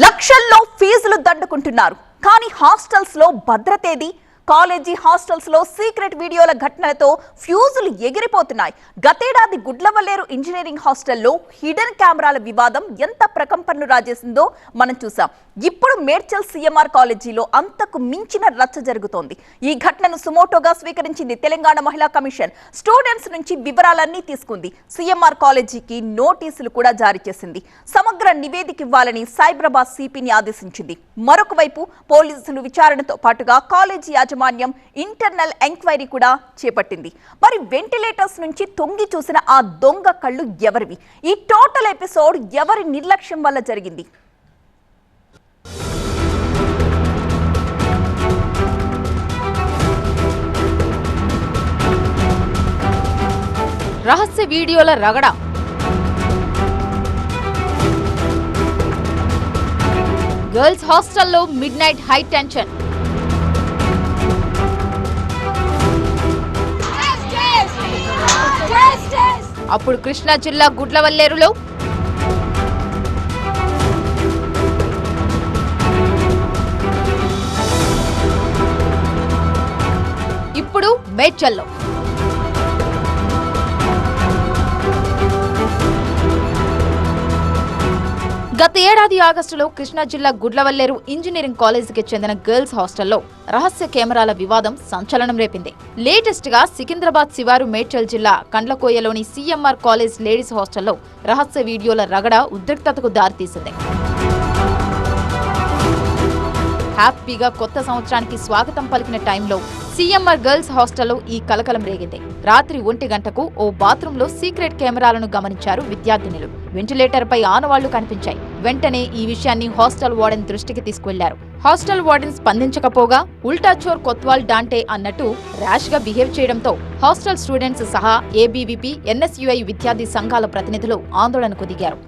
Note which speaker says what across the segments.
Speaker 1: లక్షల్లో ఫీజులు దండుకుంటున్నారు. కానీ హాస్టల్స్లో భద్రతేది కాలేజీ హాస్టల్స్లో సీక్రెట్ వీడియోల ఘటనలతో ఫ్యూజులు ఎగిరిపోతున్నాయి. గతేడాది గుడ్లవల్లేరు ఇంజనీరింగ్ హాస్టల్లో హిడెన్ కెమెరాల వివాదం ఎంత ప్రకంపనలు రాజేసిందో మనం చూసాం. ఇప్పుడు మేడ్చల్ సీఎంఆర్ కాలేజీలో అంతకు మించిన రచ్చ జరుగుతోంది. ఈ ఘటనను సుమోటోగా స్వీకరించింది తెలంగాణ మహిళా కమిషన్. స్టూడెంట్స్ నుంచి వివరాలన్నీ తీసుకుంది. సీఎంఆర్ కాలేజీకి నోటీసులు కూడా జారీ చేసింది. సమగ్ర నివేదిక ఇవ్వాలని సైబరాబాద్ సిపిని ఆదేశించింది. మరొక వైపు పోలీసులు విచారణతో పాటుగా కాలేజీ యాజమాన్యం ఇంటర్నల్ ఎంక్వైరీ కూడా చేపట్టింది. మరి వెంటిలేటర్స్ నుంచి తొంగి చూసిన ఆ దొంగ కళ్ళు ఎవరివి? ఈ టోటల్ ఎపిసోడ్ ఎవరి నిర్లక్ష్యం వల్ల జరిగింది?
Speaker 2: రహస్య వీడియోల రగడ. గర్ల్స్ హాస్టల్లో మిడ్ నైట్ హై టెన్షన్. అప్పుడు కృష్ణా జిల్లా గుడ్లవల్లేరులో ఇప్పుడు మేడ్చల్లో. గత ఏడాది ఆగస్టులో కృష్ణా జిల్లా గుడ్లవల్లేరు ఇంజనీరింగ్ కాలేజీకి చెందిన గర్ల్స్ హాస్టల్లో రహస్య కెమెరాల వివాదం సంచలనం రేపింది. లేటెస్ట్గా సికింద్రాబాద్ శివారు మేడ్చల్ జిల్లా కండ్లకోయలోని సీఎంఆర్ కాలేజ్ లేడీస్ హాస్టల్లో రహస్య వీడియోల రగడ ఉద్రిక్తతకు దారితీసింది. హ్యాపీగా కొత్త సంవత్సరానికి స్వాగతం పలికిన టైంలో సీఎంఆర్ గర్ల్స్ హాస్టల్లో ఈ కలకలం రేగింది. రాత్రి ఒంటి గంటకు ఓ బాత్రూంలో సీక్రెట్ కెమెరాలను గమనించారు విద్యార్థినులు. వెంటిలేటర్పై ఆనవాళ్ళు కనిపించాయి. వెంటనే ఈ విషయాన్ని హాస్టల్ వార్డెన్ దృష్టికి తీసుకెళ్ళారు హాస్టల్ వార్డెన్ స్పందించకపోగా ఉల్టా చోర్ కొత్వాల్ డాంటే అన్నట్టు ర్యాష్గా బిహేవ్ చేయడంతో హాస్టల్ స్టూడెంట్స్ సహా ఏబీవీపీ ఎన్ఎస్యుఐ విద్యార్థి సంఘాల ప్రతినిధులు ఆందోళనకు దిగారు.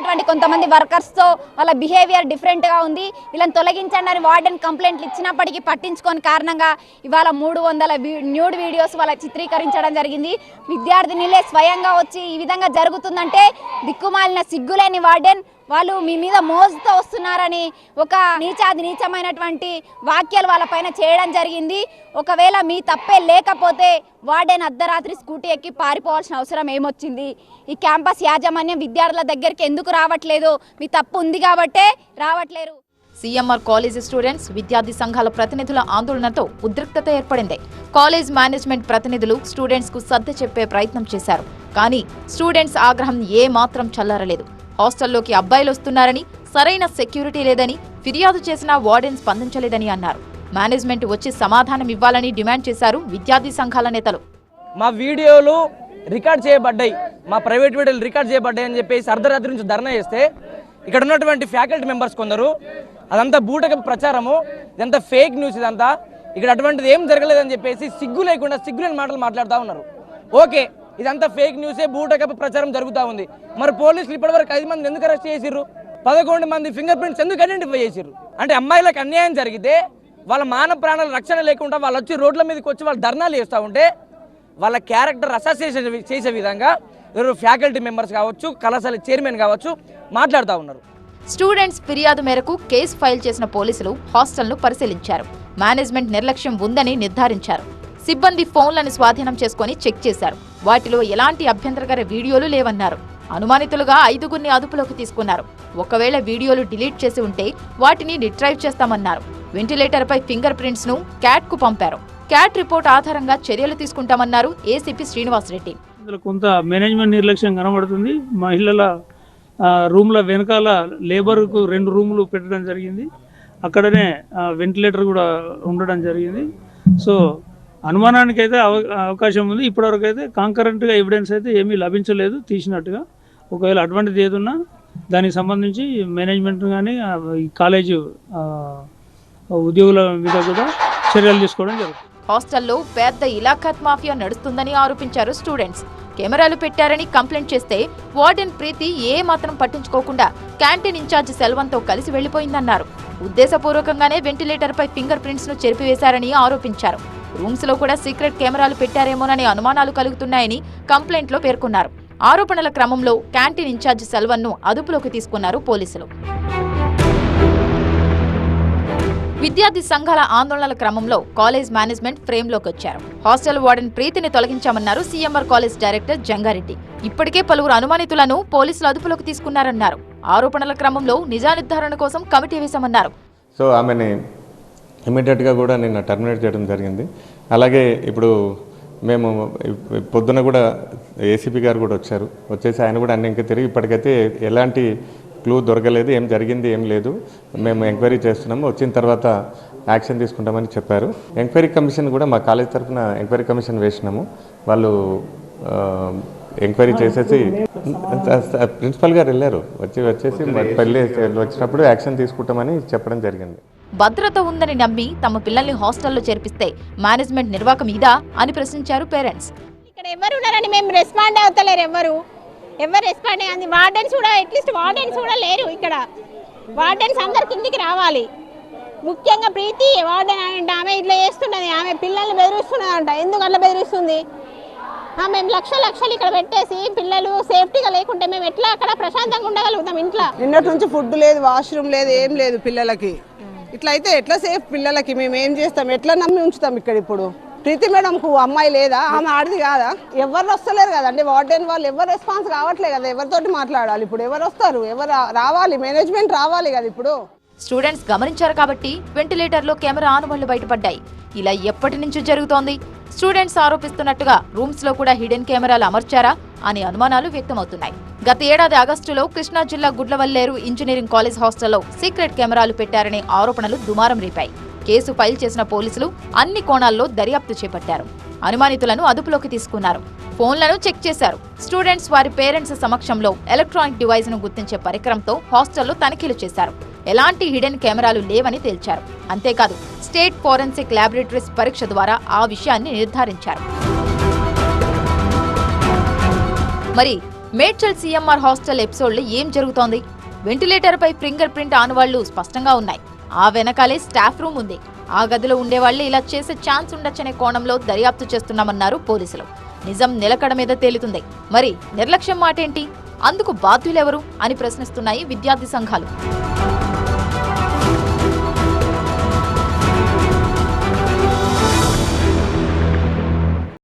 Speaker 3: ఉన్నటువంటి కొంతమంది వర్కర్స్తో వాళ్ళ బిహేవియర్ డిఫరెంట్గా ఉంది. వీళ్ళని తొలగించండి అని వార్డెన్ కంప్లైంట్లు ఇచ్చినప్పటికీ పట్టించుకోని కారణంగా ఇవాళ మూడు వందల న్యూడ్ వీడియోస్ వాళ్ళ చిత్రీకరించడం జరిగింది. విద్యార్థినిలే స్వయంగా వచ్చి ఈ విధంగా జరుగుతుందంటే దిక్కుమాలిన సిగ్గులేని వార్డెన్ వాళ్ళు మీ మీద మోజుతో వస్తున్నారని ఒక నీచాది నీచమైనటువంటి వాక్యాలు వాళ్ళపైన చేయడం జరిగింది. ఒకవేళ మీ తప్పే లేకపోతే వార్డెన్ అర్ధరాత్రి స్కూటీ ఎక్కి పారిపోవాల్సిన అవసరం ఏమొచ్చింది? ఈ క్యాంపస్ యాజమాన్యం విద్యార్థుల దగ్గరికి ఎందుకు రావట్లేదు? మీ తప్పు ఉంది కాబట్టే రావట్లేరు.
Speaker 2: సీఎంఆర్ కాలేజీ స్టూడెంట్స్ విద్యార్థి సంఘాల ప్రతినిధుల ఆందోళనతో ఉద్రిక్తత ఏర్పడింది. కాలేజ్ మేనేజ్మెంట్ ప్రతినిధులు స్టూడెంట్స్కు సర్ది చెప్పే ప్రయత్నం చేశారు. కానీ స్టూడెంట్స్ ఆగ్రహం ఏ మాత్రం చల్లారలేదు. హాస్టల్లోకి అబ్బాయిలు వస్తున్నారని సరైన సెక్యూరిటీ లేదని ఫిర్యాదు చేసినా వార్డెన్ స్పందించలేదని అన్నారు. మేనేజ్మెంట్ వచ్చి సమాధానం ఇవ్వాలని డిమాండ్ చేశారు విద్యార్థి సంఘాల నేతలు.
Speaker 4: మా వీడియోలు రికార్డ్ చేయబడ్డాయి. మా ప్రైవేట్ వీడియోలు రికార్డ్ చేయబడ్డాయి అని చెప్పేసి అర్ధరాత్రి నుంచి ధర్నా చేస్తే ఇక్కడ ఉన్నటువంటి ఫ్యాకల్టీ మెంబర్స్ కొందరు అదంతా బూటక ప్రచారము ఇదంతా ఫేక్ న్యూస్ ఇదంతా. ఇక్కడ అటువంటిది ఏం జరగలేదని చెప్పేసి సిగ్గు లేకుండా సిగ్గు లేని మాటలు మాట్లాడుతూ ఉన్నారు. ఓకే ఇదంతా ఫేక్ న్యూసే బూటకపు ప్రచారం జరుగుతూ ఉంది. మరి పోలీసులు ఇప్పటివరకు ఐదు మంది ఎందుకు అరెస్ట్ చేసిర్రు? పదకొండు మంది ఫింగర్ ప్రింట్స్ ఎందుకు ఐడెంటిఫై చేసిర్రు? అంటే అమ్మాయిలకు అన్యాయం జరిగితే వాళ్ళ మానవ ప్రాణాల రక్షణ లేకుండా వాళ్ళు వచ్చి రోడ్ల మీదకి వచ్చి వాళ్ళు ధర్నాలు చేస్తూ ఉంటే వాళ్ళ క్యారెక్టర్ అసోసియేషన్ చేసే విధంగా ఫ్యాకల్టీ మెంబర్స్ కావచ్చు కళాశాల చైర్మన్ కావచ్చు మాట్లాడుతూ ఉన్నారు.
Speaker 2: స్టూడెంట్స్ ఫిర్యాదు మేరకు కేసు ఫైల్ చేసిన పోలీసులు హాస్టల్ను పరిశీలించారు. మేనేజ్మెంట్ నిర్లక్ష్యం ఉందని నిర్ధారించారు. సిబ్బంది ఫోన్లను స్వాధీనం చేసుకుని చెక్ చేశారు. వాటిలో ఎలాంటి అభ్యంతరకర వీడియోలు లేవన్నారు. అనుమానితులుగా ఐదుగురిని అదుపులోకి తీసుకున్నారు. ఒకవేళ వీడియోలు డిలీట్ చేసి ఉంటే వాటిని రిట్రైవ్ చేస్తామన్నారు. వెంటిలేటర్పై ఫింగర్ ప్రింట్స్ను క్యాట్కు పంపారు. క్యాట్ రిపోర్ట్ ఆధారంగా చర్యలు తీసుకుంటామన్నారు ఏసీపీ శ్రీనివాసరెడ్డి
Speaker 5: ఇందులో కొంత మేనేజ్మెంట్ నిర్లక్ష్యం కనబడుతుంది. మహిళల రూమ్ల వెనకాల లేబర్కు రెండు రూములు పెట్టడం జరిగింది. అక్కడనే వెంటిలేటర్ కూడా ఉండడం జరిగింది. సో అనుమానానికి అయితే అవకాశం ఉంది. ఇప్పటివరకు అయితే కాంకరెంట్గా ఎవిడెన్స్ అయితే ఏమీ లభించలేదు తీసినట్టుగా. ఒకవేళ అటువంటిది ఏదున్నా దానికి సంబంధించి మేనేజ్మెంట్ కానీ ఈ కాలేజీ ఉద్యోగుల మీద కూడా చర్యలు తీసుకోవడం జరుగుతుంది.
Speaker 2: హాస్టల్లో పెద్ద ఇలాఖత్ మాఫియా నడుస్తుందని ఆరోపించారు స్టూడెంట్స్. కెమెరాలు పెట్టారని కంప్లైంట్ చేస్తే వార్డెన్ ప్రీతి ఏ మాత్రం పట్టించుకోకుండా క్యాంటీన్ ఇన్ఛార్జ్ సెల్వంతో కలిసి వెళ్ళిపోయిందన్నారు ఉద్దేశపూర్వకంగానే వెంటిలేటర్పై ఫింగర్ ప్రింట్స్ను చెరిపివేశారని ఆరోపించారు. రూమ్స్లో కూడా సీక్రెట్ కెమెరాలు పెట్టారేమోననే అనుమానాలు కలుగుతున్నాయని కంప్లైంట్లో పేర్కొన్నారు. ఆరోపణల క్రమంలో క్యాంటీన్ ఇన్ఛార్జ్ సెల్వన్ను అదుపులోకి తీసుకున్నారు పోలీసులు. విద్యార్థి సంఘాల ఆందోళనల క్రమంలో కాలేజ్ మేనేజ్మెంట్ ఫ్రేమ్లోకి వచ్చారు. హాస్టల్ వార్డెన్ ప్రీతిని తొలగించామన్నారు సీఎంఆర్ కాలేజ్ డైరెక్టర్ జంగారెడ్డి. ఇప్పటికే పలువురు అనుమానితులను పోలీసులు అదుపులోకి తీసుకున్నారన్నారు. ఆరోపణల క్రమంలో నిజానిర్ధారణ కోసం కమిటీ వేశామన్నారు.
Speaker 6: సో ఆమెని ఇమీడియట్గా కూడా నిన్న టర్మినేట్ చేయడం జరిగింది. అలాగే ఇప్పుడు మేము పొద్దున కూడా ఏసీపీ గారు కూడా వచ్చారు. వచ్చేసి ఆయన కూడా అన్ని ఇంకా తిరిగి ఇప్పటికైతే ఎలాంటి క్లూ దొరకలేదు ఏం జరిగింది ఏం లేదు. మేము ఎంక్వైరీ చేస్తున్నాము. వచ్చిన తర్వాత యాక్షన్ తీసుకుంటామని చెప్పారు. ఎంక్వైరీ కమిషన్ కూడా మా కాలేజ్ తరఫున ఎంక్వైరీ కమిషన్ వేసినాము. వాళ్ళు ఎంక్వైరీ చేసేసి ప్రిన్సిపల్ గారు వెళ్ళారు. వచ్చి వచ్చేసి పెళ్ళి వచ్చినప్పుడు యాక్షన్ తీసుకుంటామని చెప్పడం జరిగింది.
Speaker 2: భద్రత ఉందని నమ్మి తమ పిల్లల్ని హాస్టల్లో చేర్పిస్తే మేనేజ్మెంట్ నిర్వాకం ఇదా అని ప్రశ్నించారు పేరెంట్స్.
Speaker 7: ఇక్కడ ఎవరు ఉన్నారని మేము రెస్పాండ్ అవుతలేరు ఎవరు? ఎవరు రెస్పాండ్ అయ్యింది వార్డెన్స్ కూడా అట్లీస్ట్ వార్డెన్స్ కూడా లేరు ఇక్కడ. వార్డెన్స్ అందరు కిందికి రావాలి. ముఖ్యంగా ప్రీతి వార్డెన్ అంటే ఆమె ఇట్లా చేస్తున్నది. ఆమె పిల్లల్ని బెదిరిస్తున్నదంట. ఎందుకు అట్లా బెదిరిస్తుంది? మేము లక్ష లక్షలు ఇక్కడ పెట్టేసి పిల్లలు సేఫ్టీగా లేకుంటే మేము ఎట్లా అక్కడ ప్రశాంతంగా ఉండగలుగుతాం ఇంట్లో?
Speaker 8: నిన్నటి నుంచి ఫుడ్ లేదు వాష్రూమ్ లేదు ఏం లేదు పిల్లలకి. ఇట్లా అయితే ఎట్లా సేఫ్ పిల్లలకి? మేము ఏం చేస్తాం? ఎట్లా నమ్మి ఉంచుతాం ఇక్కడ ఇప్పుడు? ప్రీతి మేడంకు అమ్మాయి లేదా? ఆమె ఆడిది కాదా? ఎవరు వస్తలేరు కదండి. వార్డెన్ వాళ్ళు ఎవరు రెస్పాన్స్ రావట్లేదు కదా. ఎవరితోటి మాట్లాడాలి? ఇప్పుడు ఎవరు వస్తారు? ఎవరు రావాలి? మేనేజ్మెంట్ రావాలి కదా ఇప్పుడు.
Speaker 2: స్టూడెంట్స్ గమనించారు కాబట్టి వెంటిలేటర్లో కెమెరా ఆనవాళ్ళు బయటపడ్డాయి. ఇలా ఎప్పటి నుంచి జరుగుతోంది. స్టూడెంట్స్ ఆరోపిస్తున్నట్టుగా రూమ్స్లో కూడా హిడెన్ కెమెరాలు అమర్చారా అనే అనుమానాలు వ్యక్తమవుతున్నాయి. గత ఏడాది ఆగస్టులో కృష్ణా జిల్లా గుడ్లవల్లేరు ఇంజనీరింగ్ కాలేజ్ హాస్టల్లో సీక్రెట్ కెమెరాలు పెట్టారనే ఆరోపణలు దుమారం రేపాయి. కేసు ఫైల్ చేసిన పోలీసులు అన్ని కోణాల్లో దర్యాప్తు చేపట్టారు. అనుమానితులను అదుపులోకి తీసుకున్నారు. ఫోన్లను చెక్ చేశారు. స్టూడెంట్స్ వారి పేరెంట్స్ సమక్షంలో ఎలక్ట్రానిక్ డివైస్ను గుర్తించే పరికరంతో హాస్టల్లో తనిఖీలు చేశారు. ఎలాంటి హిడెన్ కెమెరాలు లేవని తేల్చారు. అంతేకాదు స్టేట్ ఫోరెన్సిక్ ల్యాబొరేటరీస్ పరీక్ష ద్వారా ఆ విషయాన్ని నిర్ధారించారు. మరి మేడ్చల్ సీఎంఆర్ హాస్టల్ ఎపిసోడ్లో ఏం జరుగుతోంది? వెంటిలేటర్పై ఫింగర్ ప్రింట్ ఆనవాళ్ళు స్పష్టంగా ఉన్నాయి. ఆ వెనకాలే స్టాఫ్ రూమ్ ఉంది. ఆ గదిలో ఉండేవాళ్ళే ఇలా చేసే ఛాన్స్ ఉండొచ్చనే కోణంలో దర్యాప్తు చేస్తున్నామన్నారు పోలీసులు. నిజం నిలకడ మీద తేలుతుంది. మరి నిర్లక్ష్యం మాటేంటి? అందుకు బాధ్యులెవరు? అని ప్రశ్నిస్తున్నాయి విద్యార్థి సంఘాలు.